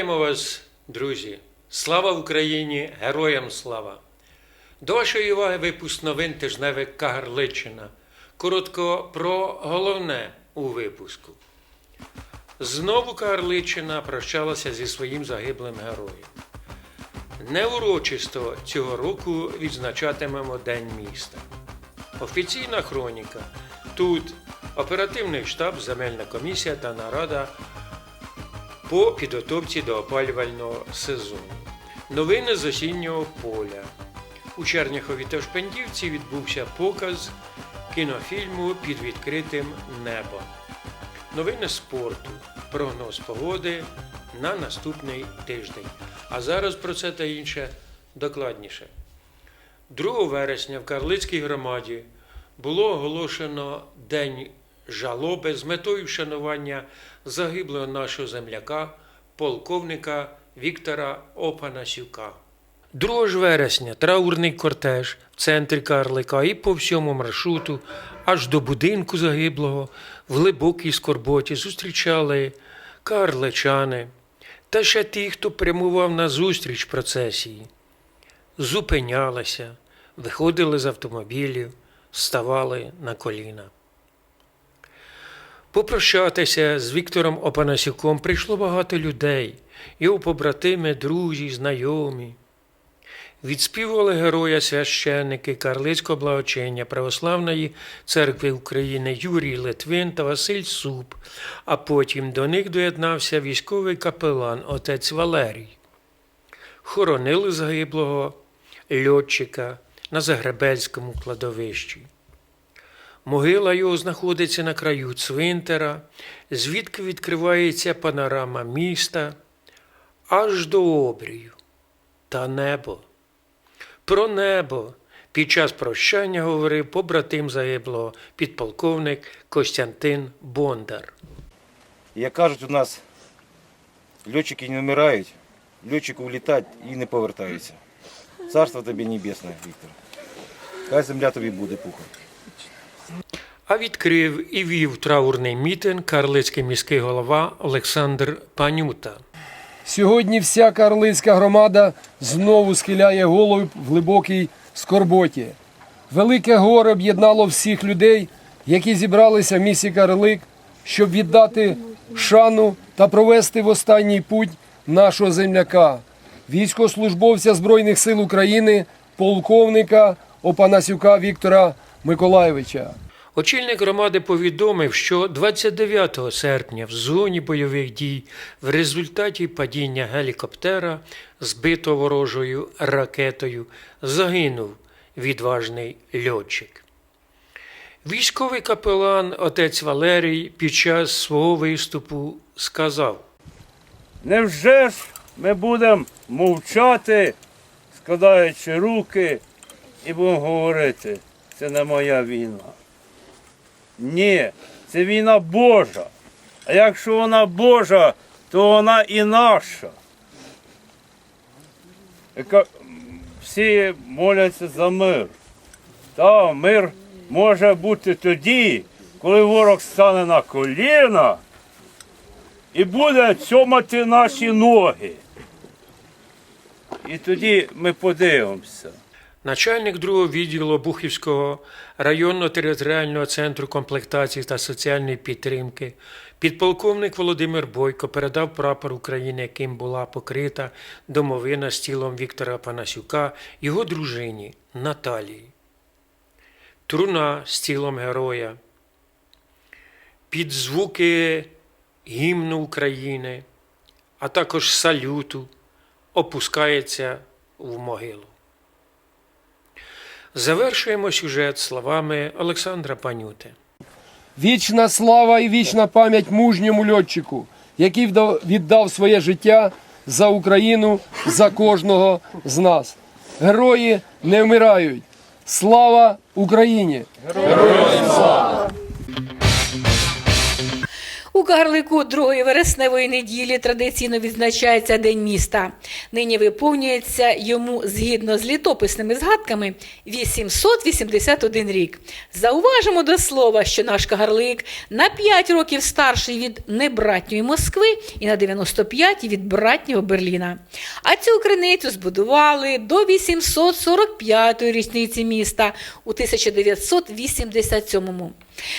Вітаємо вас, друзі! Слава Україні! Героям слава! До вашої уваги випуск новин тижневик Кагарличина. Коротко про головне у випуску. Знову Кагарличина прощалася зі своїм загиблим героєм. Неурочисто цього року відзначатимемо День міста. Офіційна хроніка. Тут оперативний штаб, земельна комісія та нарада по підготовці до опалювального сезону. Новини з осіннього поля. У Черняхові та Шпендівці відбувся показ кінофільму під відкритим небом. Новини спорту, прогноз погоди на наступний тиждень. А зараз про це та інше докладніше. 2 вересня в Карлицькій громаді було оголошено День жалоби з метою вшанування загиблого нашого земляка, полковника Віктора Опанасюка. 2 вересня траурний кортеж в центрі Карлика і по всьому маршруту, аж до будинку загиблого, в глибокій скорботі зустрічали карличани та ще ті, хто прямував на зустріч процесії зупинялися, виходили з автомобілів, ставали на коліна. Попрощатися з Віктором Опанасюком прийшло багато людей, його побратими, друзі, знайомі. Відспівували героя священники Карлицького благочиння Православної церкви України Юрій Литвин та Василь Суп, а потім до них доєднався військовий капелан отець Валерій. Хоронили загиблого льотчика на Загребельському кладовищі. Могила його знаходиться на краю цвинтара, звідки відкривається панорама міста аж до обрію та небо. Про небо під час прощання говорив побратим загиблого підполковник Костянтин Бондар. Як кажуть, у нас льотчики не вмирають, льотчики улітають і не повертаються. Царство тобі небесне, Віктор. Хай земля тобі буде пухом. А відкрив і вів траурний мітинг карлицький міський голова Олександр Панюта. Сьогодні вся карлицька громада знову схиляє голови в глибокій скорботі. Велике горе об'єднало всіх людей, які зібралися в місті Карлик, щоб віддати шану та провести в останній путь нашого земляка, військовослужбовця Збройних сил України, полковника Опанасюка Віктора Миколаєвича. Очільник громади повідомив, що 29 серпня в зоні бойових дій в результаті падіння гелікоптера, збитого ворожою ракетою, загинув відважний льотчик. Військовий капелан отець Валерій під час свого виступу сказав: Невже ж ми будемо мовчати, складаючи руки, і будемо говорити, це не моя війна. Ні, це війна Божа. А якщо вона Божа, то вона і наша. Всі моляться за мир. Та мир може бути тоді, коли ворог стане на коліна і буде цьомати наші ноги. І тоді ми подивимося. Начальник другого відділу Бухівського районного територіального центру комплектації та соціальної підтримки, підполковник Володимир Бойко передав прапор України, яким була покрита домовина з тілом Віктора Панасюка, його дружині Наталії. Труна з тілом героя. Під звуки гімну України, а також салюту опускається в могилу. Завершуємо сюжет словами Олександра Панюти. Вічна слава і вічна пам'ять мужньому льотчику, який віддав своє життя за Україну, за кожного з нас. Герої не вмирають. Слава Україні! У Кагарлику другої вересневої неділі традиційно відзначається День міста. Нині виповнюється йому згідно з літописними згадками 881 рік. Зауважимо до слова, що наш Кагарлик на 5 років старший від небратньої Москви і на 95 від братнього Берліна. А цю криницю збудували до 845-ї річниці міста у 1987-му.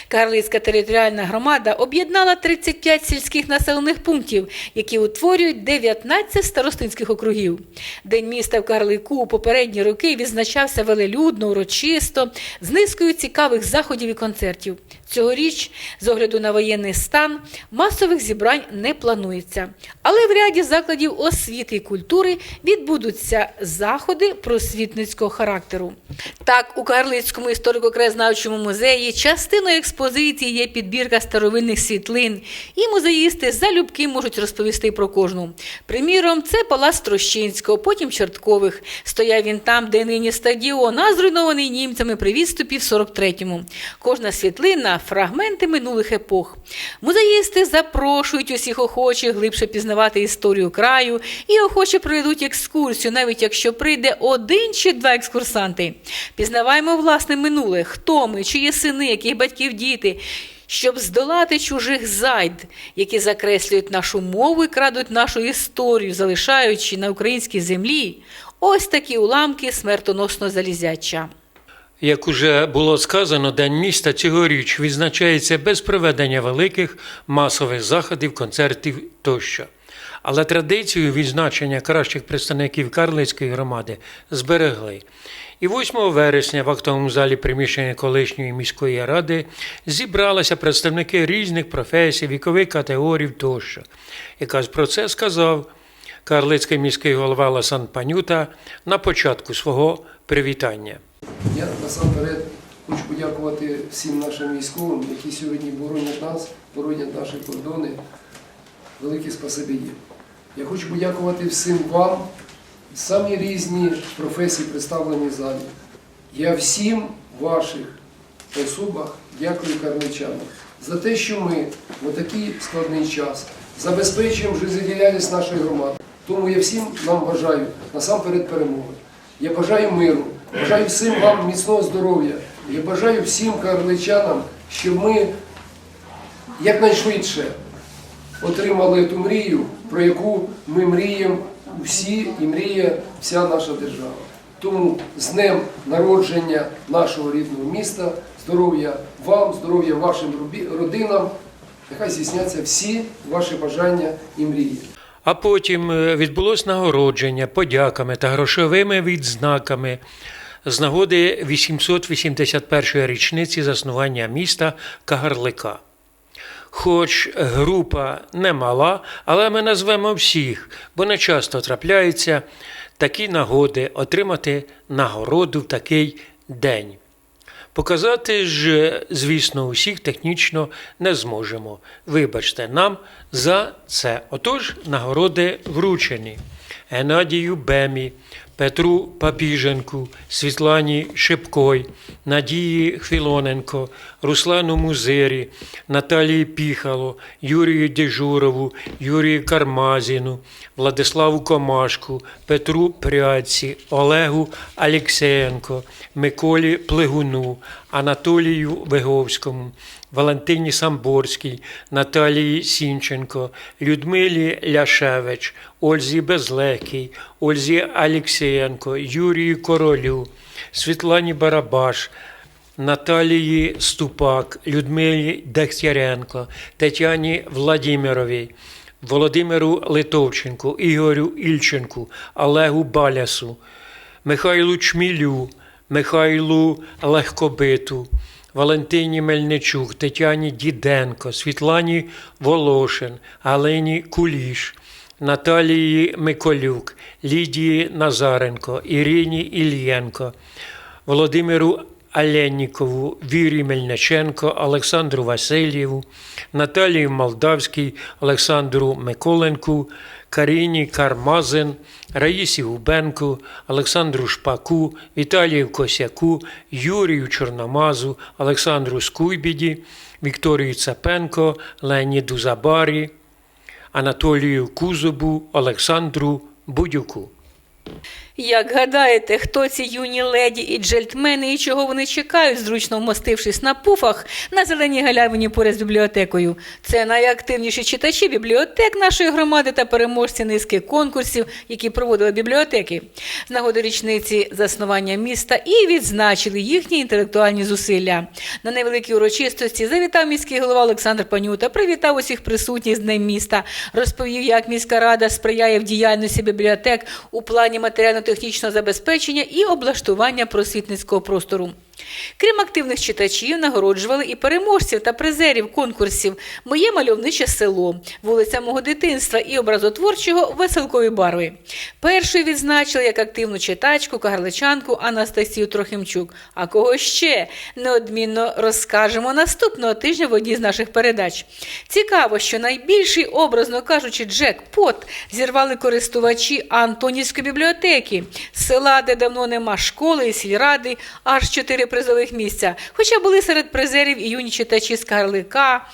Карлицька територіальна громада об'єднала 35 сільських населених пунктів, які утворюють 19 старостинських округів. День міста в Карлику у попередні роки відзначався велелюдно, урочисто, з низкою цікавих заходів і концертів. Цьогоріч, з огляду на воєнний стан, масових зібрань не планується. Але в ряді закладів освіти і культури відбудуться заходи просвітницького характеру. Так, у Карлицькому історико-краєзнавчому музеї частиною експозиції є підбірка старовинних світлин, і музеїсти залюбки можуть розповісти про кожну. Приміром, це палац Трощинського, потім Чорткових. Стояв він там, де нині стадіон, а зруйнований німцями при відступі в 43-му. Кожна світлина фрагменти минулих епох. Музеїсти запрошують усіх охочих глибше пізнавати історію краю і охоче проведуть екскурсію, навіть якщо прийде один чи два екскурсанти. Пізнаваємо власне минуле, хто ми, чиї сини, яких батьків діти. Щоб здолати чужих зайд, які закреслюють нашу мову і крадуть нашу історію, залишаючи на українській землі ось такі уламки смертоносного залізяча. Як уже було сказано, День міста цьогоріч відзначається без проведення великих масових заходів, концертів тощо. Але традицію відзначення кращих представників Карлицької громади зберегли. І 8 вересня в актовому залі приміщення колишньої міської ради зібралися представники різних професій, вікових категорій тощо. Якраз про це сказав Карлицький міський голова Ласан Панюта на початку свого привітання. Я насамперед хочу подякувати всім нашим військовим, які сьогодні боронять нас, боронять наші кордони. Велике спасибі їм. Я хочу подякувати всім вам, самі різні професії представлені в залі. Я всім ваших особах дякую карличанам за те, що ми в такий складний час забезпечуємо життєдіяльність нашої громади. Тому я всім нам бажаю насамперед перемоги. Я бажаю миру, бажаю всім вам міцного здоров'я. Я бажаю всім карличанам, щоб ми якнайшвидше отримали ту мрію, про яку ми мріємо всі і мріє вся наша держава. Тому з днем народження нашого рідного міста, здоров'я вам, здоров'я вашим родинам. Нехай здійсняться всі ваші бажання і мрії. А потім е, відбулось нагородження подяками та грошовими відзнаками з нагоди 881-ї річниці заснування міста Кагарлика. Хоч група не мала, але ми назвемо всіх, бо не часто трапляються такі нагоди отримати нагороду в такий день. Показати ж, звісно, усіх технічно не зможемо. Вибачте нам за це. Отож, нагороди вручені Геннадію Бемі, Петру Папіженку, Світлані Шипкой, Надії Хвілоненко, Руслану Музирі, Наталії Піхало, Юрію Дежурову, Юрію Кармазіну, Владиславу Комашку, Петру Пряці, Олегу Алєксеєнко, Миколі Плегуну, Анатолію Виговському, Валентині Самборській, Наталії Сінченко, Людмилі Ляшевич, Ользі Безлекій, Ользі Алєксеєнко, Юрію Королю, Світлані Барабаш, Наталії Ступак, Людмилі Дегтяренко, Тетяні Владимировій, Володимиру Литовченку, Ігорю Ільченку, Олегу Балясу, Михайлу Чмілю, Михайлу Легкобиту, Валентині Мельничук, Тетяні Діденко, Світлані Волошин, Галині Куліш, Наталії Миколюк, Лідії Назаренко, Ірині Ільєнко, Володимиру Аленнікову, Вірі Мельниченко, Олександру Васильєву, Наталії Молдавській, Олександру Миколенку, Каріні Кармазин, Раїсі Губенку, Олександру Шпаку, Віталію Косяку, Юрію Чорномазу, Олександру Скуйбіді, Вікторію Цапенко, Леоніду Забарі, Анатолію Кузубу, Олександру Будюку. Як гадаєте, хто ці юні леді і джельтмени і чого вони чекають, зручно вмостившись на пуфах на зеленій галявині поряд з бібліотекою? Це найактивніші читачі бібліотек нашої громади та переможці низки конкурсів, які проводили бібліотеки з нагоди річниці заснування міста і відзначили їхні інтелектуальні зусилля. На невеликій урочистості завітав міський голова Олександр Панюта, привітав усіх присутніх з Днем міста, розповів, як міська рада сприяє в діяльності бібліотек у плані матеріально-технічного забезпечення і облаштування просвітницького простору. Крім активних читачів, нагороджували і переможців та призерів конкурсів Моє мальовниче село, вулиця мого дитинства і образотворчого веселкові барви. Першою відзначили як активну читачку, кагарличанку Анастасію Трохимчук. А кого ще неодмінно розкажемо наступного тижня в одній з наших передач. Цікаво, що найбільший, образно кажучи, джекпот зірвали користувачі Антонівської бібліотеки, села, де давно нема школи і сільради, аж чотири призових місця. Хоча були серед призерів і юні читачі з Карлика.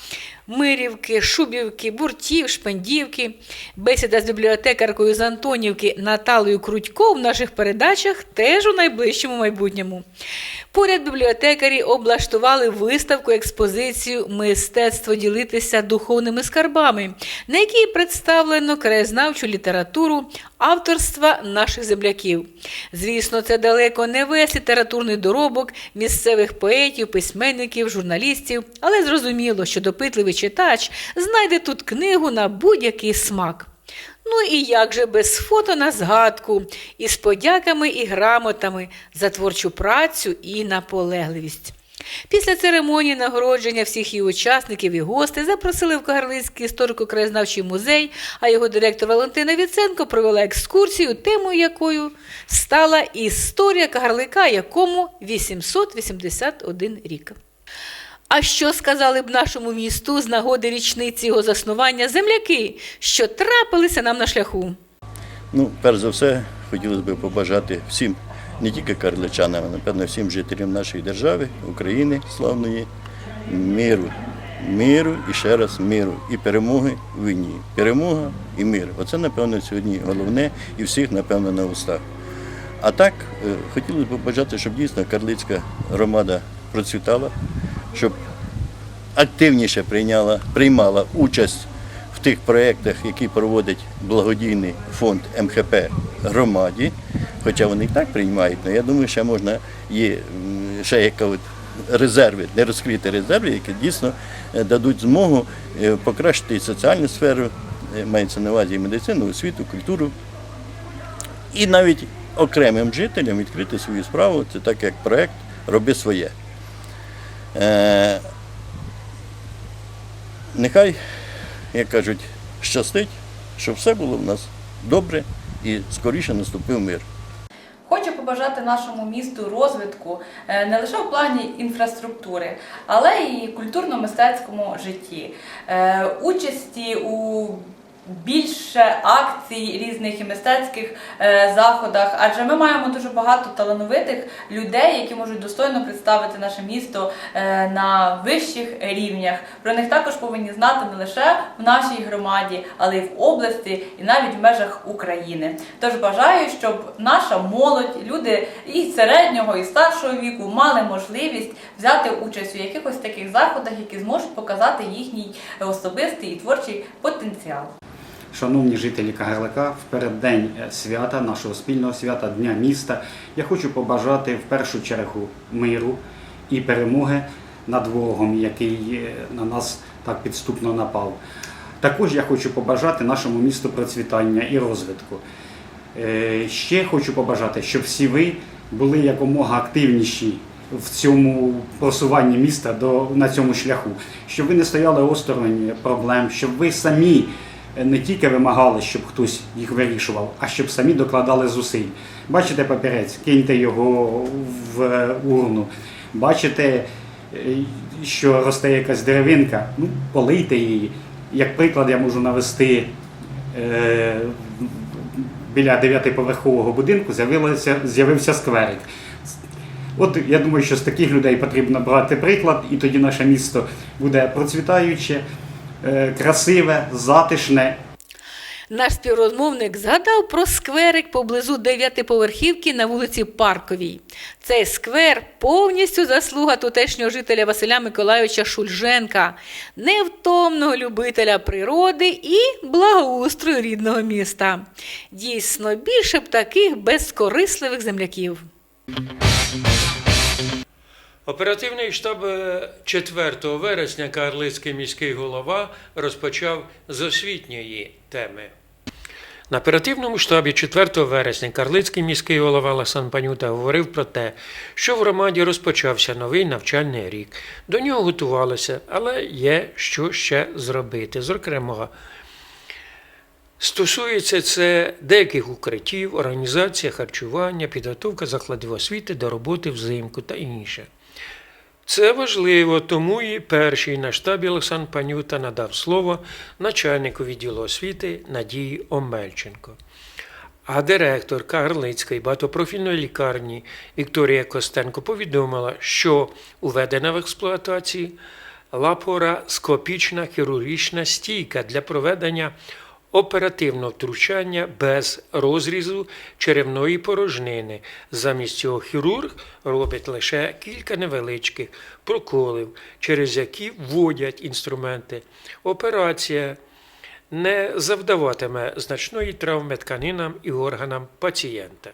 Мирівки, Шубівки, Буртів, Шпендівки. Бесіда з бібліотекаркою з Антонівки Наталою Крутько в наших передачах теж у найближчому майбутньому. Поряд бібліотекарі облаштували виставку експозицію Мистецтво ділитися духовними скарбами, на якій представлено краєзнавчу літературу авторства наших земляків. Звісно, це далеко не весь літературний доробок місцевих поетів, письменників, журналістів, але зрозуміло, що допитливий читач знайде тут книгу на будь-який смак. Ну і як же без фото на згадку, із подяками і грамотами за творчу працю і наполегливість. Після церемонії нагородження всіх її учасників і гостей запросили в Кагарлицький історико-краєзнавчий музей, а його директор Валентина Віценко провела екскурсію, темою якою стала історія Кагарлика, якому 881 рік. А що сказали б нашому місту з нагоди річниці його заснування земляки, що трапилися нам на шляху? Ну, перш за все, хотілося б побажати всім, не тільки карличанам, а напевно всім жителям нашої держави, України славної, миру. Миру і ще раз миру. І перемоги в війні. Перемога і мир. Оце, напевно, сьогодні головне і всіх, напевно, на устах. А так, е, хотілося б побажати, щоб дійсно карлицька громада процвітала, щоб активніше прийняла, приймала участь в тих проєктах, які проводить благодійний фонд МХП громаді. Хоча вони і так приймають, але я думаю, ще можна є ще яка резерви, не розкриті резерви, які дійсно е, дадуть змогу е, покращити соціальну сферу, е, мається на увазі і медицину, освіту, культуру. І навіть окремим жителям відкрити свою справу, це так як проєкт Роби своє. Е, нехай, як кажуть, щастить, щоб все було в нас добре і скоріше наступив мир. Хочу побажати нашому місту розвитку е, не лише в плані інфраструктури, але й культурно-мистецькому житті, Е, участі у більше акцій різних і мистецьких е, заходах, адже ми маємо дуже багато талановитих людей, які можуть достойно представити наше місто е, на вищих рівнях. Про них також повинні знати не лише в нашій громаді, але й в області, і навіть в межах України. Тож бажаю, щоб наша молодь, люди і середнього, і старшого віку мали можливість взяти участь у якихось таких заходах, які зможуть показати їхній особистий і творчий потенціал. Шановні жителі Кагарлика, в переддень е, свята, нашого спільного свята, Дня міста, я хочу побажати в першу чергу миру і перемоги над ворогом, який е, на нас так підступно напав. Також я хочу побажати нашому місту процвітання і розвитку. Е, Ще хочу побажати, щоб всі ви були якомога активніші в цьому просуванні міста до, на цьому шляху, щоб ви не стояли осторонь проблем, щоб ви самі не тільки вимагали, щоб хтось їх вирішував, а щоб самі докладали зусиль. Бачите папірець, киньте його в урну. Бачите, е, що росте якась деревинка, ну, полийте її. Як приклад, я можу навести е, біля дев'ятиповерхового будинку з'явився скверик. От я думаю, що з таких людей потрібно брати приклад, і тоді наше місто буде процвітаюче, е, красиве, затишне Наш співрозмовник згадав про скверик поблизу дев'ятиповерхівки на вулиці Парковій. Цей сквер повністю заслуга тутешнього жителя Василя Миколайовича Шульженка, невтомного любителя природи і благоустрою рідного міста. Дійсно, більше б таких безкорисливих земляків. Оперативний штаб е, 4 вересня Карлицький міський голова розпочав з освітньої теми. На оперативному штабі 4 вересня Карлицький міський голова Ласан Панюта говорив про те, що в громаді розпочався новий навчальний рік. До нього готувалися, але є що ще зробити. Зокрема, Стосується це деяких укриттів, організація харчування, підготовка закладів освіти до роботи взимку та інше. Це важливо, тому і перший на штабі Олександр Панюта надав слово начальнику відділу освіти Надії Омельченко. А директор Карлицької багатопрофільної лікарні Вікторія Костенко повідомила, що уведена в експлуатації лапароскопічна хірургічна стійка для проведення оперативного втручання без розрізу черевної порожнини. Замість цього хірург робить лише кілька невеличких проколів, через які вводять інструменти. Операція не завдаватиме значної травми тканинам і органам пацієнта.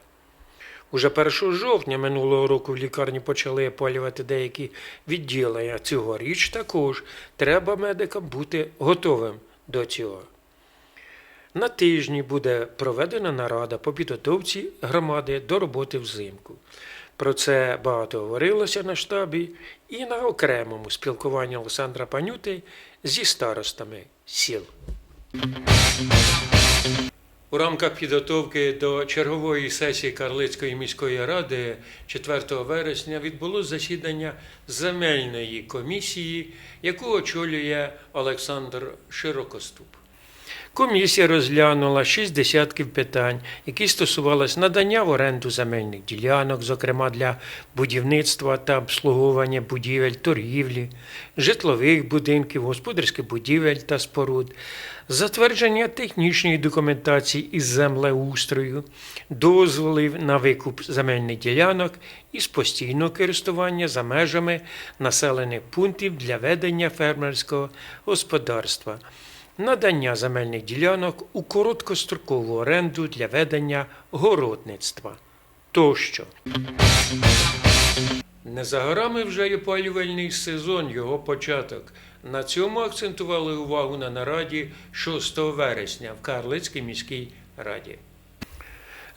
Уже 1 жовтня минулого року в лікарні почали опалювати деякі відділення. Цьогоріч також треба медикам бути готовим до цього. На тижні буде проведена нарада по підготовці громади до роботи взимку. Про це багато говорилося на штабі і на окремому спілкуванні Олександра Панюти зі старостами сіл. У рамках підготовки до чергової сесії Карлицької міської ради 4 вересня відбулося засідання земельної комісії, яку очолює Олександр Широкоступ. Комісія розглянула шість десятків питань, які стосувалися надання в оренду земельних ділянок, зокрема для будівництва та обслуговування будівель, торгівлі, житлових будинків, господарських будівель та споруд, затвердження технічної документації із землеустрою, дозволів на викуп земельних ділянок із постійного користування за межами населених пунктів для ведення фермерського господарства надання земельних ділянок у короткострокову оренду для ведення городництва тощо. Не за горами вже й опалювальний сезон, його початок. На цьому акцентували увагу на нараді 6 вересня в Карлицькій міській раді.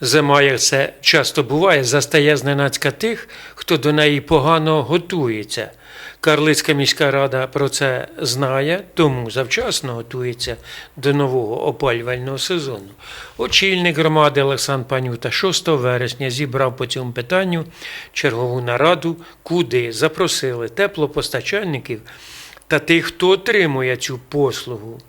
Зима, як це часто буває, застає зненацька тих, хто до неї погано готується. Карлицька міська рада про це знає, тому завчасно готується до нового опалювального сезону. Очільник громади Олександр Панюта 6 вересня зібрав по цьому питанню чергову нараду, куди запросили теплопостачальників та тих, хто отримує цю послугу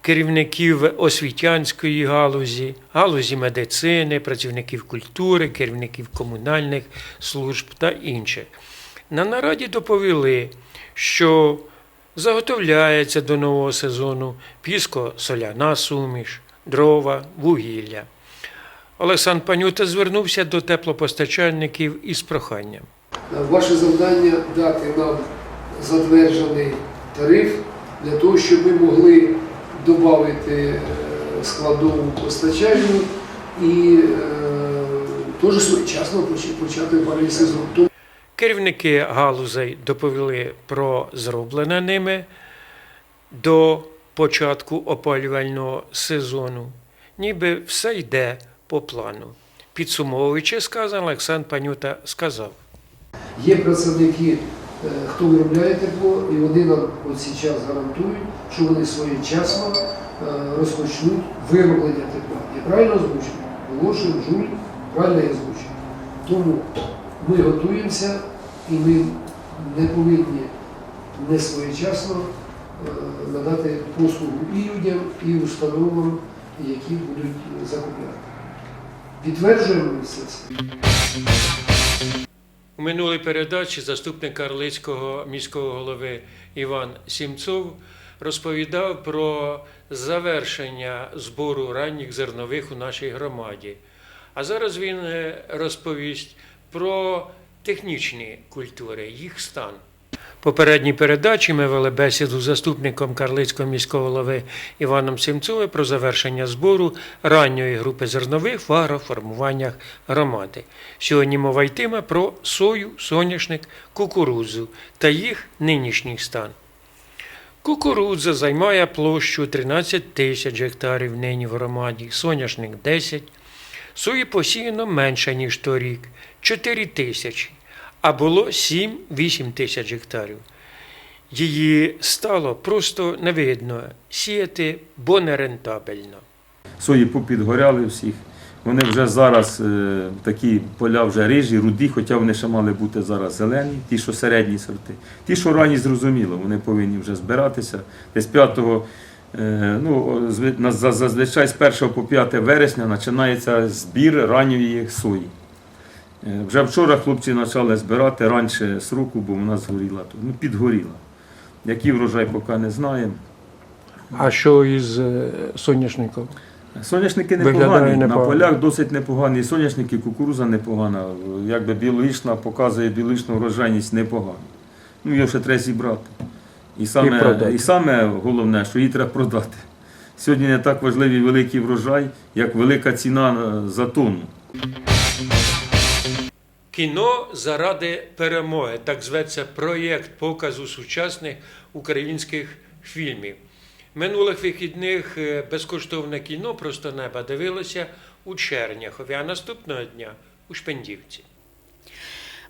керівників освітянської галузі, галузі медицини, працівників культури, керівників комунальних служб та інших. На нараді доповіли, що заготовляється до нового сезону піско-соляна суміш, дрова, вугілля. Олександр Панюта звернувся до теплопостачальників із проханням. Ваше завдання дати нам затверджений тариф для того, щоб ми могли додати е, складову постачальну і е, теж своєчасно почати. Тому Керівники галузей доповіли про зроблене ними до початку опалювального сезону. Ніби все йде по плану. Підсумовуючи сказане, Олександр Панюта сказав. Є представники, е, хто виробляє тепло, і вони нам от зараз гарантують, що вони своєчасно е, розпочнуть вироблення тепла. Я правильно озвучив? Волошин, Жуль, правильно я озвучив. Тому ми готуємося і ми не повинні не своєчасно е, надати послугу і людям, і установам, які будуть закупляти. Підтверджуємо це. У минулій передачі заступник Карлицького міського голови Іван Сімцов розповідав про завершення збору ранніх зернових у нашій громаді. А зараз він е, розповість про технічні культури, їх стан. Попередній передачі ми вели бесіду з заступником Карлицького міського голови Іваном Сімцовим про завершення збору ранньої групи зернових в агроформуваннях громади. Сьогодні мова йтиме про сою, соняшник, кукурудзу та їх нинішній стан. Кукурудза займає площу 13 тисяч гектарів нині в громаді, соняшник 10. Сої посіяно менше, ніж торік 4 тисячі, а було 7-8 тисяч гектарів. Її стало просто не видно сіяти, бо нерентабельно. сої попідгоряли всіх. Вони вже зараз е, такі поля вже рижі, руді, хоча вони ще мали бути зараз зелені, ті, що середні сорти. Ті, що ранні, зрозуміло, вони повинні вже збиратися. Десь 5, е, ну, на- за- зазвичай з 1 по 5 вересня починається збір ранньої сої. Е, Вже вчора хлопці почали збирати раніше сроку, бо вона згоріла. Ну, підгоріла. Який врожай поки не знаємо. А що із е, соняшником? Соняшники непогані, на полях досить непогані. Соняшники, кукуруза непогана. Якби біологічна показує біологічну врожайність непогано. Ну, його ще треба зібрати. І саме, продати. і саме головне, що її треба продати. Сьогодні не так важливий великий врожай, як велика ціна е, за тонну. Кіно заради перемоги, так зветься проєкт показу сучасних українських фільмів. Минулих вихідних е, безкоштовне кіно просто неба дивилося у Черняхові, а наступного дня у Шпендівці.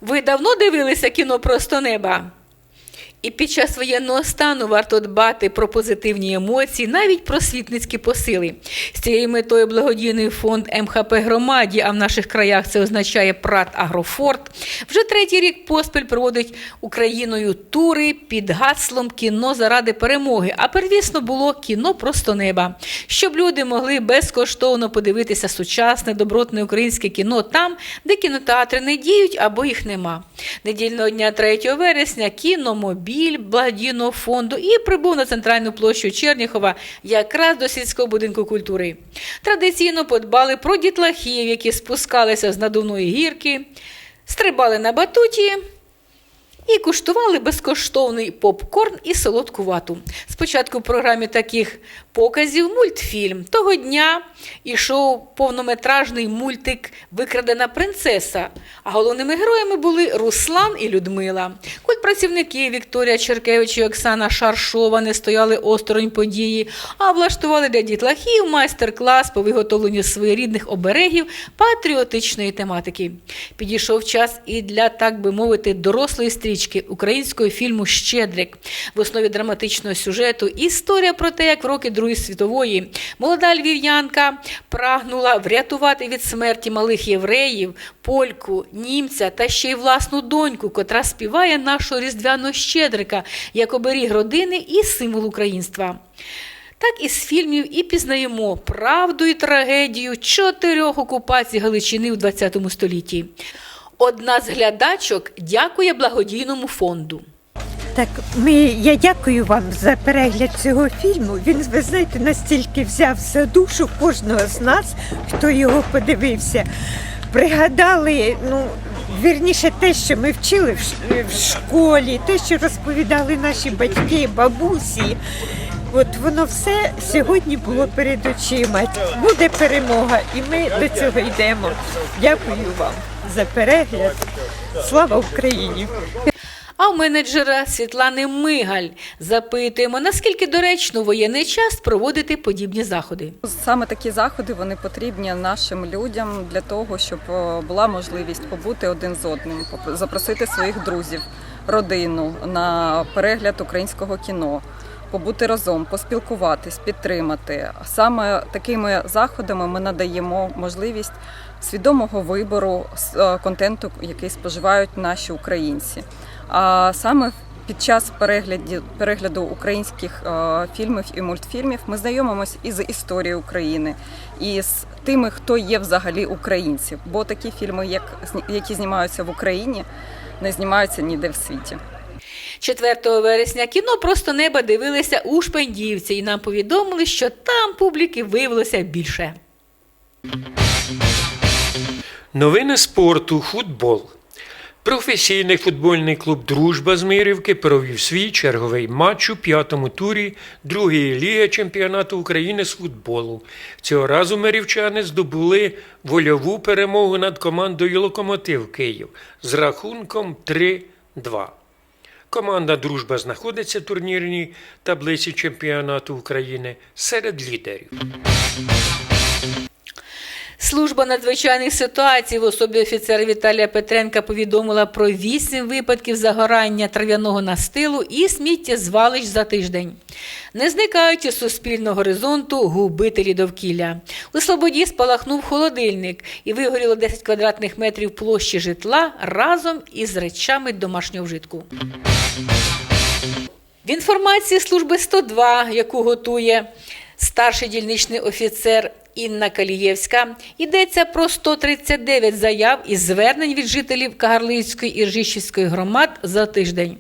Ви давно дивилися кіно Просто неба? І під час воєнного стану варто дбати про позитивні емоції, навіть про світницькі посили. З цією метою благодійний фонд МХП громаді, а в наших краях це означає Прат Агрофорт, вже третій рік поспіль проводить Україною тури під гаслом Кіно заради перемоги. А первісно було кіно просто неба, щоб люди могли безкоштовно подивитися сучасне добротне українське кіно там, де кінотеатри не діють або їх нема. Недільного дня 3 вересня кіномобіль благодійного фонду і прибув на центральну площу Черніхова якраз до сільського будинку культури. Традиційно подбали про дітлахів, які спускалися з надувної гірки, стрибали на батуті. І куштували безкоштовний попкорн і солодку вату. Спочатку в програмі таких показів мультфільм. Того дня ішов повнометражний мультик Викрадена принцеса. А головними героями були Руслан і Людмила. Культпрацівники Вікторія Черкевич і Оксана Шаршова не стояли осторонь події, а влаштували для дітлахів майстер-клас по виготовленню своєрідних оберегів патріотичної тематики. Підійшов час і для, так би мовити, дорослої стрічки українського фільму Щедрик. В основі драматичного сюжету історія про те, як в роки Другої світової молода львів'янка прагнула врятувати від смерті малих євреїв, польку, німця та ще й власну доньку, котра співає нашого різдвяного щедрика як оберіг родини і символ українства. Так із фільмів і пізнаємо правду і трагедію чотирьох окупацій Галичини у ХХ столітті. Одна з глядачок дякує благодійному фонду. Так, ми, я дякую вам за перегляд цього фільму. Він, ви знаєте, настільки взяв за душу кожного з нас, хто його подивився. Пригадали, ну, вірніше, те, що ми вчили в школі, те, що розповідали наші батьки, бабусі. От воно все сьогодні було перед очима. Буде перемога, і ми до цього йдемо. Дякую вам за перегляд. Слава Україні! А у менеджера Світлани Мигаль запитуємо, наскільки доречно воєнний час проводити подібні заходи. Саме такі заходи вони потрібні нашим людям для того, щоб е, була можливість побути один з одним, запросити своїх друзів, родину на перегляд українського кіно, побути разом, поспілкуватись, підтримати. Саме такими заходами ми надаємо можливість свідомого вибору е, контенту, який споживають наші українці. А саме під час перегляду, перегляду українських е, фільмів і мультфільмів ми знайомимося із історією України, і з тими, хто є взагалі українці. Бо такі фільми, як, які знімаються в Україні, не знімаються ніде в світі. 4 вересня кіно просто неба дивилися у Шпендівці, і нам повідомили, що там публіки виявилося більше. Новини спорту, футбол. Професійний футбольний клуб Дружба з Мирівки провів свій черговий матч у п'ятому турі другої ліги чемпіонату України з футболу. Цього разу мирівчани здобули вольову перемогу над командою Локомотив Київ з рахунком 3-2. Команда Дружба знаходиться в турнірній таблиці чемпіонату України серед лідерів. Служба надзвичайних ситуацій в особі офіцера Віталія Петренка повідомила про вісім випадків загорання трав'яного настилу і сміттєзвалищ за тиждень. Не зникають із суспільного горизонту губителі довкілля. У Слободі спалахнув холодильник і вигоріло 10 квадратних метрів площі житла разом із речами домашнього вжитку. В інформації служби 102, яку готує старший дільничний офіцер Інна Калієвська, йдеться про 139 заяв і звернень від жителів Кагарлицької і Ржищівської громад за тиждень.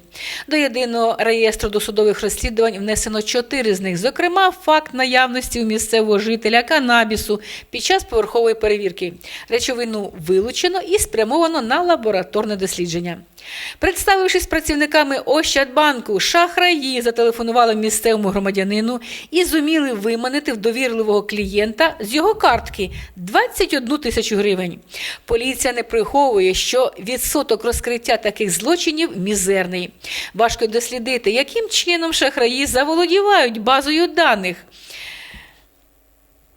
До єдиного реєстру досудових розслідувань внесено чотири з них, зокрема, факт наявності у місцевого жителя канабісу під час поверхової перевірки. Речовину вилучено і спрямовано на лабораторне дослідження. Представившись працівниками Ощадбанку, шахраї зателефонували місцевому громадянину і зуміли виманити в довірливого клієнта з його картки 21 тисячу гривень. Поліція не приховує, що відсоток розкриття таких злочинів мізерний. Важко дослідити, яким чином шахраї заволодівають базою даних.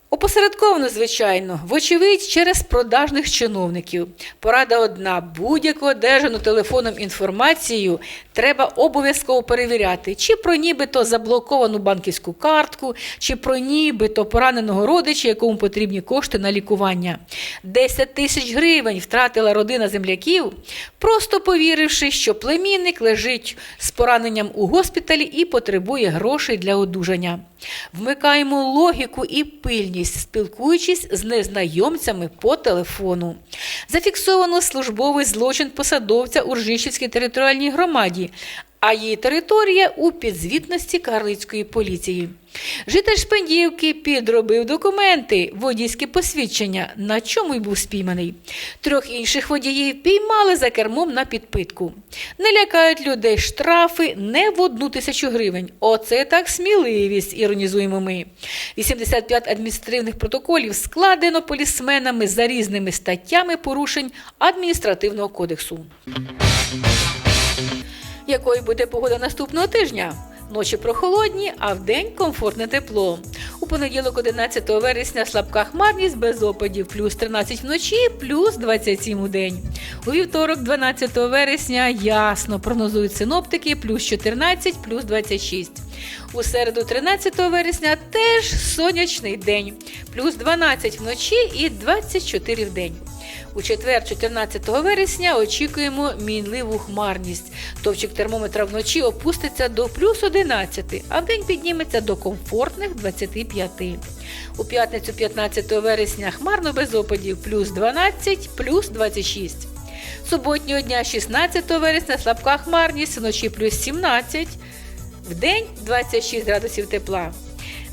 Опосередковано, звичайно, вочевидь, через продажних чиновників. Порада одна: будь-яку одержану телефоном інформацію треба обов'язково перевіряти, чи про нібито заблоковану банківську картку, чи про нібито пораненого родича, якому потрібні кошти на лікування. 10 тисяч гривень втратила родина земляків, просто повіривши, що племінник лежить з пораненням у госпіталі і потребує грошей для одужання. Вмикаємо логіку і пильність, спілкуючись з незнайомцями по телефону. Зафіксовано службовий злочин посадовця у Ржищівській територіальній громаді, а її територія у підзвітності Карлицької поліції. Житель Шпендіївки підробив документи, водійське посвідчення, на чому й був спійманий. Трьох інших водіїв піймали за кермом на підпитку. Не лякають людей штрафи не в одну тисячу гривень. Оце так сміливість, іронізуємо ми. 85 адміністративних протоколів складено полісменами за різними статтями порушень адміністративного кодексу. Якою буде погода наступного тижня? Ночі прохолодні, а вдень комфортне тепло. У понеділок, 11 вересня, слабка хмарність без опадів, плюс 13 вночі, плюс 27 у день. У вівторок, 12 вересня, ясно прогнозують синоптики, плюс 14, плюс 26. У середу, 13 вересня, теж сонячний день, плюс 12 вночі і 24 в день. У четвер, 14 вересня, очікуємо мінливу хмарність. Товчик термометра вночі опуститься до плюс 11, а вдень підніметься до комфортних 25. У п'ятницю, 15 вересня, хмарно без опадів, плюс 12, плюс 26. Суботнього дня, 16 вересня, слабка хмарність, вночі плюс 17, вдень 26 градусів тепла.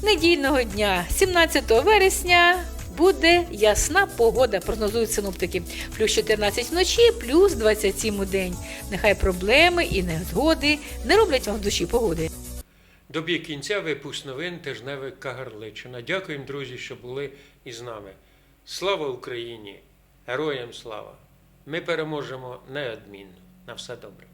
Недільного дня, 17 вересня, буде ясна погода, прогнозують синоптики. Плюс 14 вночі, плюс 27 у день. Нехай проблеми і незгоди не роблять вам в душі погоди. Добіг кінця випуск новин тижневик Кагарличина. Дякуємо, друзі, що були із нами. Слава Україні! Героям слава! Ми переможемо неодмінно. На все добре.